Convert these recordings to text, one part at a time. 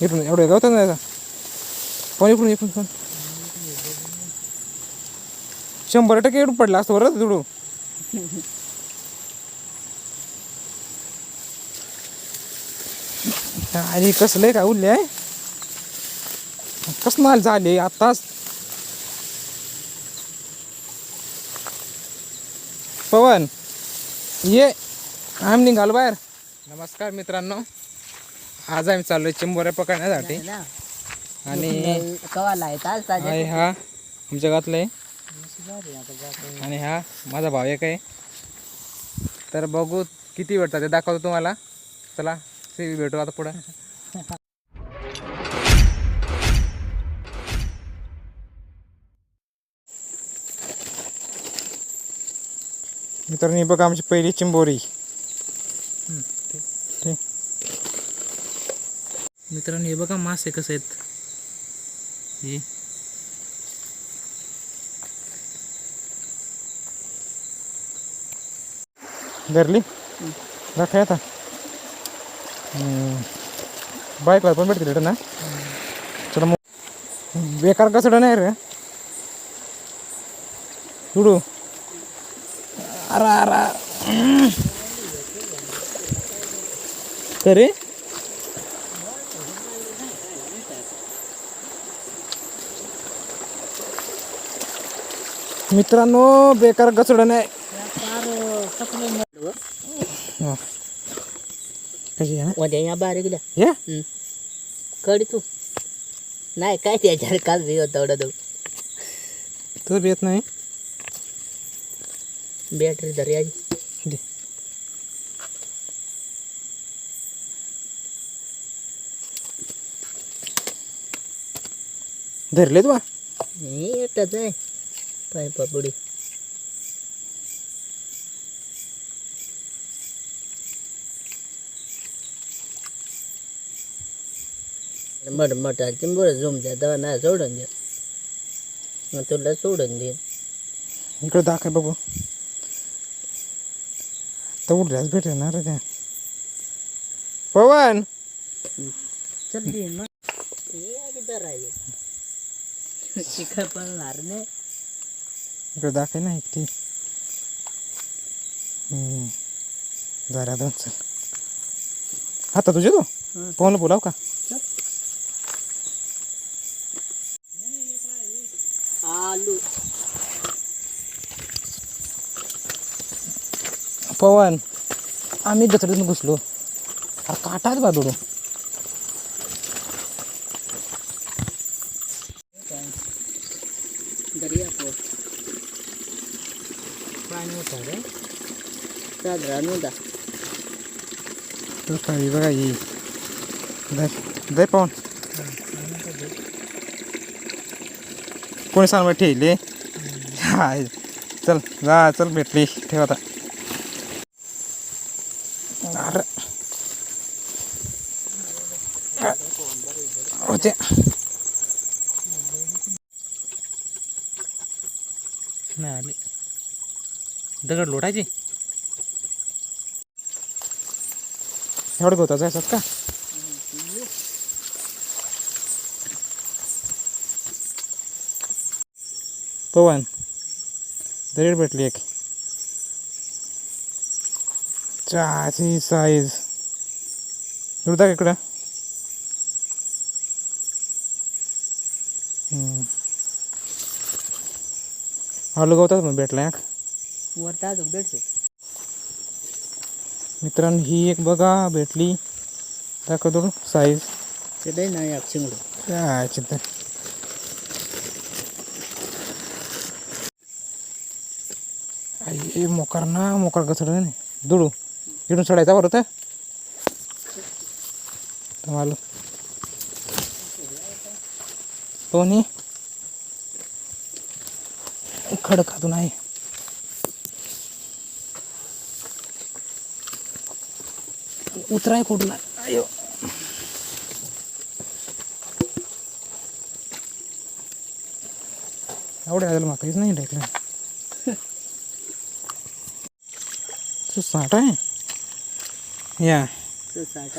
इकडून एवढं गवतात नाही पण इकडून इकडून पण शंभर टक्के इकडून पडला असतो बरं तुडू आणि कसलं आहे काय उरले आहे कसं माल झाले आत्ताच पवन ये आम्ही निघालो बाहेर नमस्कार मित्रांनो आज आम्ही चाललोय चिंबोऱ्या पकडण्यासाठी. आणि कवाला आहे तास आहे हा आमच्या गावातला आहे. आणि हा माझा भाव एक आहे. तर बघू किती भेटतात ते दाखवतो तुम्हाला. चला ते भेटू आता पुढं. मित्रांनो बघा आमची पहिली चिंबोरी. मित्रांनो हे बघा मासे कसे आहेत. हे. धरली? दाखव आता. बाईकला पण भेटतील ना. चला मग. बेकार कसं नाही रे. सुडू अरा अरा. तरी? मित्रांनो बेकार गचड नाही. आहे उद्या या बारीक द्या या कडी तू. नाही काय त्याच्यावर काल बी होता एवढा तो तर येत नाही? बॅटरी धर याची. दे. धरलेत बा. नाही एकटाच आहे पाय पापुडी मट मटा चिंबोर झोम द्या दवा ना सोडून द्या मग तुला सोडून दे इकडे दाखव बघू तर उडल्याच भेटेल ना रे त्या पवन चल दे मग हे आधी धरायचे शिखर पडणार नाही इकडे दाखव ना एकटी. जरा दोन चल. आता तुझे तो. पवनला बोलाव का? आलू. पवन आम्ही गचडीतून घुसलो. अरे काटाच बा पाणी होतं रे साजरा नव्हता तर काही बघा ये दे पवन कोणी सांग ठेवले हाय चल जा चल भेटली ठेव आता अरे होते नाही आली दगड लोटायचे? एवढं गवता जायचं का? पवन दरीड भेटली एक. चहाची साईज दुर्दा इकडं? हम्म. आलू गवतात मग भेटला एक वर ताजूक भेटते. मित्रांनो ही एक बघा भेटली. दाखवतो साईज ते दे ना एक शिंगडू काय चिंता? आई मोकार ना मोकार कसं नाही. दुडू इकडून चढायचा बरं होता? तुम्हाला कोणी खडकातून आहे. उतराय कुठला अयो. एवढे आलेलं मग काहीच नाही टाकलं सुसाट आहे. या.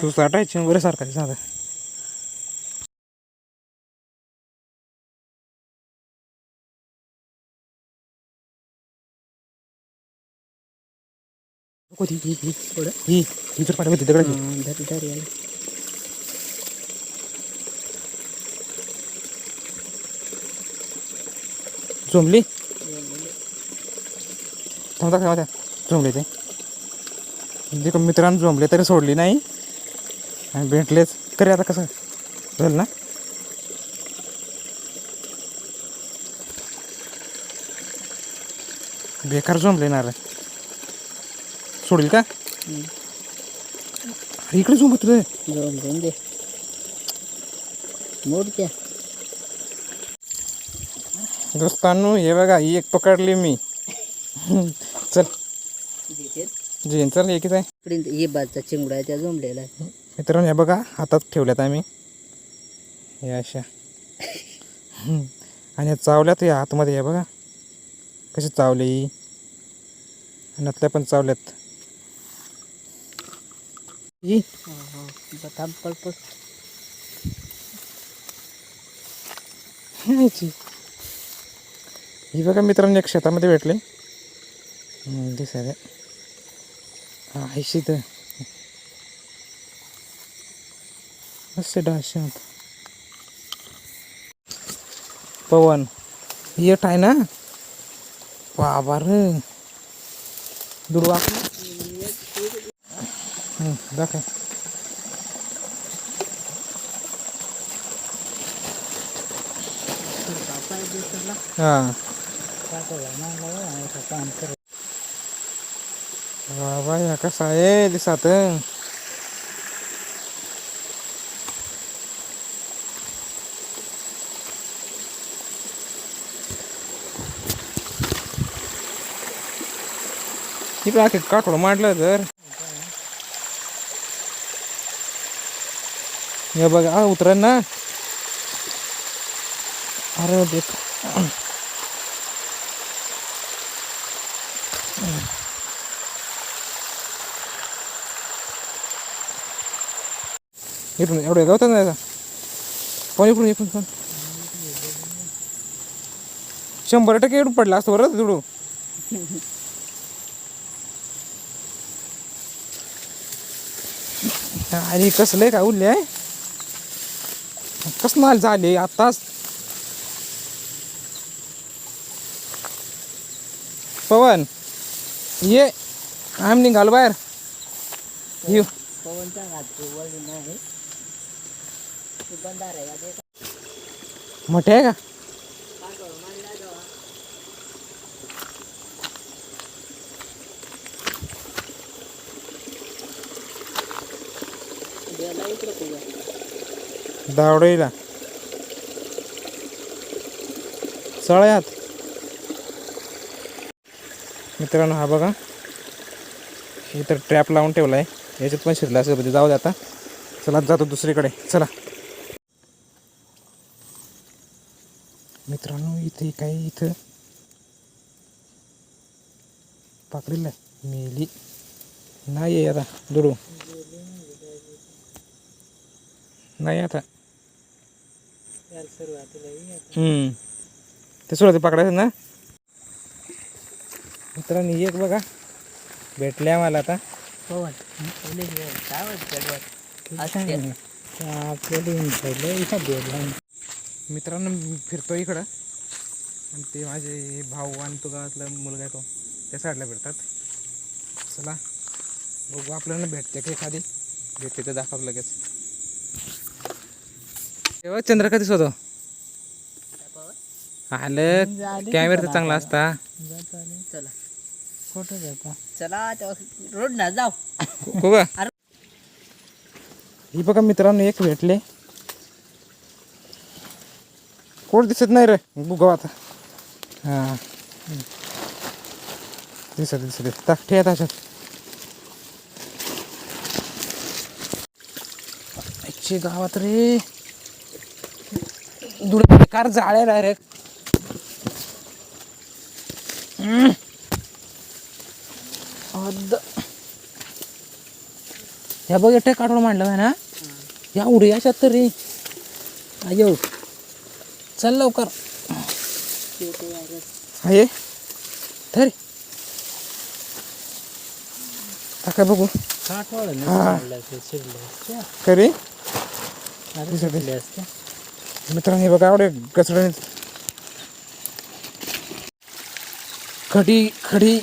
सुसाट आहे? चिंबरे सारखा साधा. कोणती ही ही ही ही जर पाठवते दगड धर धर याला. झोंबली? थांबता थांबता झोंबले ते. म्हणजे मित्रांनो झोंबले तरी सोडली नाही. आणि भेटलेच. तरी आता कसं? झालं ना. बेकार झोंबले ना रे. सोडली का. अरे इकडे झोंबत रे जाऊन जाऊन दे. मोडत्या दोस्तांनो हे बघा ही एक पकडली मी. चल. जेन चल एकच आहे? इकडे हे बाजचा चिंगडा आहे त्या जमलेला आहे. मित्रांनो हे बघा हातात ठेवल्यात आम्ही. हे अशा. आणि चावल्यात या आतमध्ये हे बघा. कसे चावले आणि आतल्या पण चावल्यात. ही पळ पळ ह्याची. ही बघा मित्रांनो एक शेतामध्ये भेटले. दिसायला. हा तर असे डाशात पवन येट आहे ना? बाबा रे. दुर्वा. दाखव. हा. बाबा या कसा आहे? दिसात. इकडं आखे काठोड मांडलं तर. हे बघा आ उतर ना. अरे देख इकडून एवढं गवतात नाही पण इकडून इकडून पण शंभर टक्के इकडून पडला असतो बरं तिकडून. आणि कसलं काय उरले आहे कसं झाले आत्ताच पवन ये आम्ही निघालो बाहेर. येऊ पवनचा हात वळली नाही तू बंदार आहे मोठे आहे का? इकडं दावडीला चळ्यात मित्रांनो हा बघा. इथं ट्रॅप लावून ठेवला आहे याच्यात पण शिरला असेल म्हणजे जाऊ दे आता. चला जातो दुसरीकडे. चला. मित्रांनो इथे काय इथं? पाकडीला मेली. नाही आहे आता. दुडू. नाही आता. हम्म. ते सुरुवाती पकडायचं ना? मित्रांनी एक बघा. भेटले आम्हाला आता. काय वाटतं मित्रांनो फिरतो इकडं. आणि ते माझे भाऊ आणि तो गावातला मुलगा आहे तो त्या साईडला भेटतात. चला बघू आपल्याला भेटते का एखादी? भेटते तर दाखव लगेच. तेव्हा चंद्र कधीच होतो आलं कॅमेरा तर चांगला असता. चला. कुठं जाता चला रोड ना जाऊ. हो का अरे. ही बघा मित्रांनो एक भेटले. कोण दिसत नाही रे? गुगाव आता. हां. दिसत दिसत टाक ठेया त्याच्यात आजची गावात रे. दुड कार जाळ्या डायरेक्ट ह्या बघ एकट्या काढून मांडलं आहे ना. या उडी अशात तर येऊ. चल लवकर. आहे धर. टाका बघू? हा. खरी असते. मित्रांनो हे बघा एवढे घसरणे खडी खडी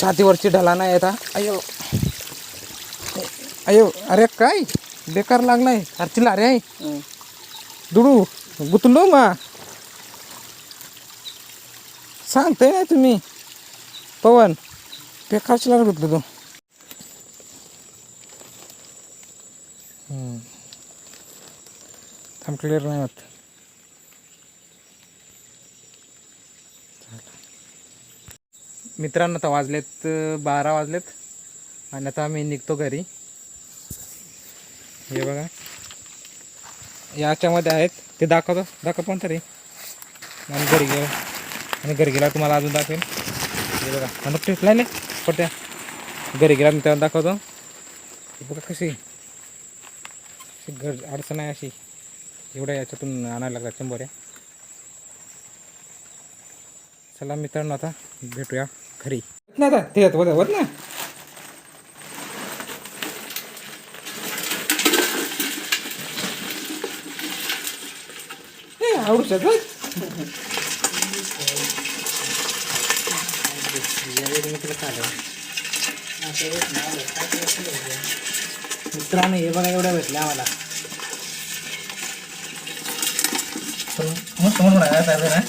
छातीवरची ढलाना येता अयो अयो अरे काय? बेकार लागलाय. अरे अरे. आहे दुडू गुतलो मा. सांगते नाही तुम्ही. पवन बेकार चिलार गुतलो तू. हम्म. थांब क्लिअर नाही होत. मित्रांनो आता वाजलेत बारा वाजलेत. आणि आता आम्ही निघतो घरी. हे बघा. याच्यामध्ये आहेत. ते दाखवतो. दाखव पण तरी. आणि घरी गेलो. आणि घरी गेला तुम्हाला अजून दाखवेन. हे बघा. आणि टिपला नाही पडत्या. घरी गेला मी दाखवतो. बघा कशी. घर अडचण आहे अशी. एवढ्या याच्यातून आणायला लागतात शंभर आहे. चला मित्रांनो आता भेटूया घरी. नाही आता ते होत होत ना. आवडू शकत मित्रांनो हे बघा एवढ्या भेटल्या आम्हाला. मस्त म्हणून ना